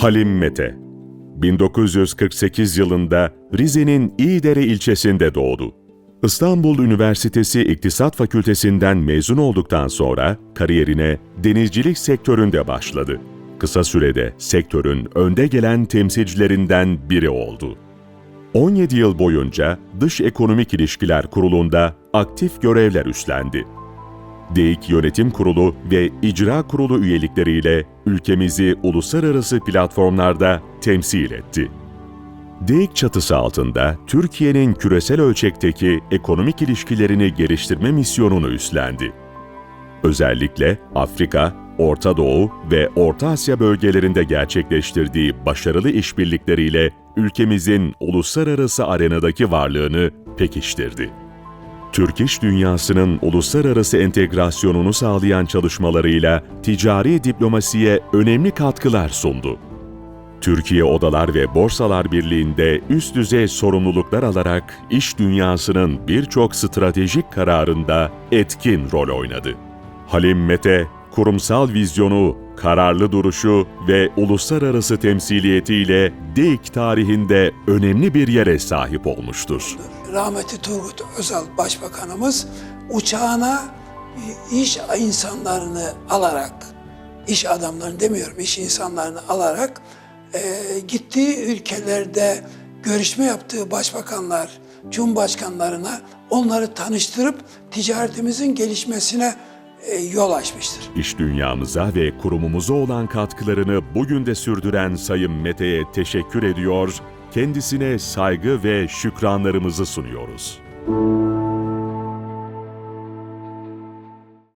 Halim Mete 1948 yılında Rize'nin İyidere ilçesinde doğdu. İstanbul Üniversitesi İktisat Fakültesinden mezun olduktan sonra kariyerine denizcilik sektöründe başladı. Kısa sürede sektörün önde gelen temsilcilerinden biri oldu. 17 yıl boyunca Dış Ekonomik İlişkiler Kurulu'nda aktif görevler üstlendi. DEİK Yönetim Kurulu ve İcra Kurulu üyelikleriyle ülkemizi uluslararası platformlarda temsil etti. DEİK çatısı altında Türkiye'nin küresel ölçekteki ekonomik ilişkilerini geliştirme misyonunu üstlendi. Özellikle Afrika, Orta Doğu ve Orta Asya bölgelerinde gerçekleştirdiği başarılı işbirlikleriyle ülkemizin uluslararası arenadaki varlığını pekiştirdi. Türk iş dünyasının uluslararası entegrasyonunu sağlayan çalışmalarıyla ticari diplomasiye önemli katkılar sundu. Türkiye Odalar ve Borsalar Birliği'nde üst düzey sorumluluklar alarak iş dünyasının birçok stratejik kararında etkin rol oynadı. Halim Mete, kurumsal vizyonu, kararlı duruşu ve uluslararası temsiliyetiyle DEİK tarihinde önemli bir yere sahip olmuştur. Rahmetli Turgut Özal Başbakanımız uçağına iş insanlarını alarak, iş adamlarını demiyorum, iş insanlarını alarak e, gittiği ülkelerde görüşme yaptığı başbakanlar, cumhurbaşkanlarına onları tanıştırıp ticaretimizin gelişmesine yol açmıştır. İş dünyamıza ve kurumumuza olan katkılarını bugün de sürdüren Sayın Mete'ye teşekkür ediyor, kendisine saygı ve şükranlarımızı sunuyoruz.